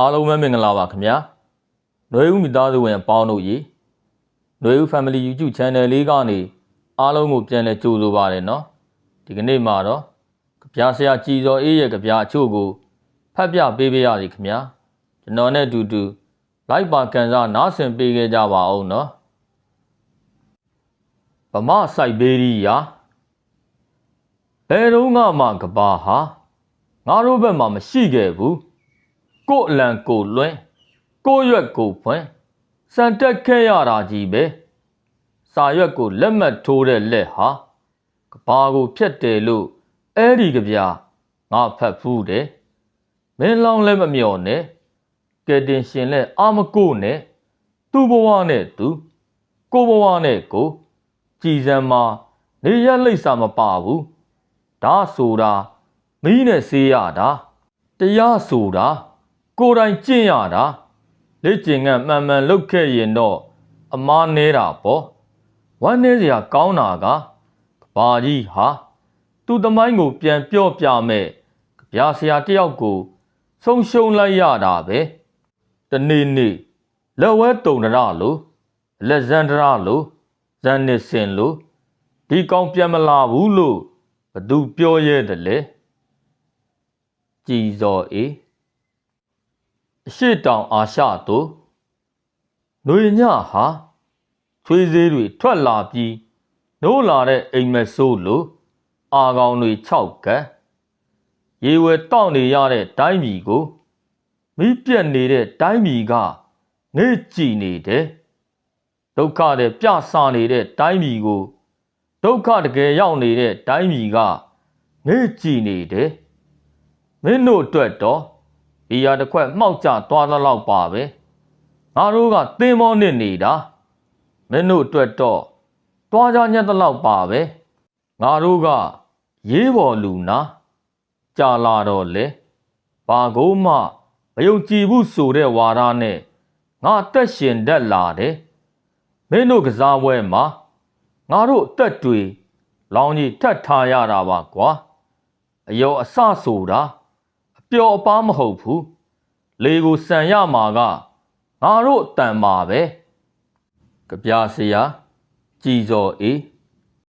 အားလုံးပဲမင်္ဂလာပါခင်ဗျာ။နှွေဦးမိသားစုဝင်အပေါင်းတို့ရေနှွေဦး Family YouTube Channel လေးကနေအားလုံးကိုပြန်လည်ကြိုဆိုပါရနော်။ဒီကနေ့မှာတော့ကြပြားဆရာကြည်စောအေးရဲ့ကြပြားအချို့ကိုဖတ်ပြပေးပါရစေခင်ဗျာ။ကျွန်တော်နဲ့အတူတူလိုက်ပါကန်စားနားဆင်ပေးခဲ့ကြပါအောင်နော်။ဗမာစိုက်ဘေးရီယာဘယ်တော့မှကဘာဟာငါတို့ဘက်မှာမရှိခဲ့ဘူး။ ကို့အလံကိုလွင်ကို့ရွက်ကိုဖွင့်စံတက်ခဲ့ရတာကြီးပဲစာရွက်ကိုလက်မှတ်ထိုးတဲ့လက်ဟာကဘာကိုဖြတ်တယ်လို့အဲ့ဒီကြပြငါဖတ်ဖူးတယ်မင်းလောင်းလည်းမမျော်နဲ့ကဲတင်ရှင်လည်းအာမကိုနဲ့သူ့ဘဝနဲ့သူကိုဘဝနဲ့ကိုကြည်စံမှာနေရလိမ့်စာမပါဘူးဒါဆိုတာမီးနဲ့ဆေးရတာတရားဆိုတာ ကိုယ်တိုင်ကျင့်ရတာလက်ကျင်ကမှန်မှန်လုပ်ခဲ့ရင်တော့အမားနေတာပေါ့ဝမ်းနေစရာကောင်းတာကကဘာကြီးဟာသူ့သမိုင်းကိုပြန်ပြောပြမဲ့ကြပြဆရာတယောက်ကိုဆုံးရှုံးလိုက်ရတာပဲတနေ့နေ့လက်ဝဲတုံဒရလို့လက်ဇန်ဒရာလို့ဇန်နစ်စင်လို့ဒီကောင်ပြန်မလာဘူးလို့ဘသူပြောရဲတယ်လေကြည်စော်အေး အရှိတောင်အာရှသို့ຫນွေညဟာချွေးသေးတွေထွက်လာပြီးနိုးလာတဲ့အိမ်မက်ဆိုးလိုအာကောင်တွေ၆ကပ်ရေဝဲတောက်နေရတဲ့တိုင်းပြည်ကိုမိပြက်နေတဲ့တိုင်းပြည်ကငေ့ကြည်နေတယ်ဒုက္ခတွေပြဆာနေတဲ့တိုင်းပြည်ကိုဒုက္ခတကယ်ရောက်နေတဲ့တိုင်းပြည်ကငေ့ကြည်နေတယ်မင်းတို့အတွက်တော့ ဒီရတစ်ခွက်မှောက်ကျသွားသလောက်ပါပဲငါတို့ကသင်းမောနစ်နေတာမင်းတို့အတွက်တော့တွားကြညက်သလောက်ပါပဲငါတို့ကရေးပေါ်လူနာကြာလာတော့လေဘာကိုမှမယုံကြည်ဘူးဆိုတဲ့ဝါဒနဲ့ငါအသက်ရှင်တတ်လာတယ်မင်းတို့ကစားပွဲမှာငါတို့အသက်တွေလောင်းကြီးထတ်ထားရတာပါကွာအယောအဆဆိုတာအ ပျော်အပါးမဟုတ်ဘူးလေကိုစံရမှာကငါတို့အတန်ပါပဲကြပြဆရာကြည်စော်အေး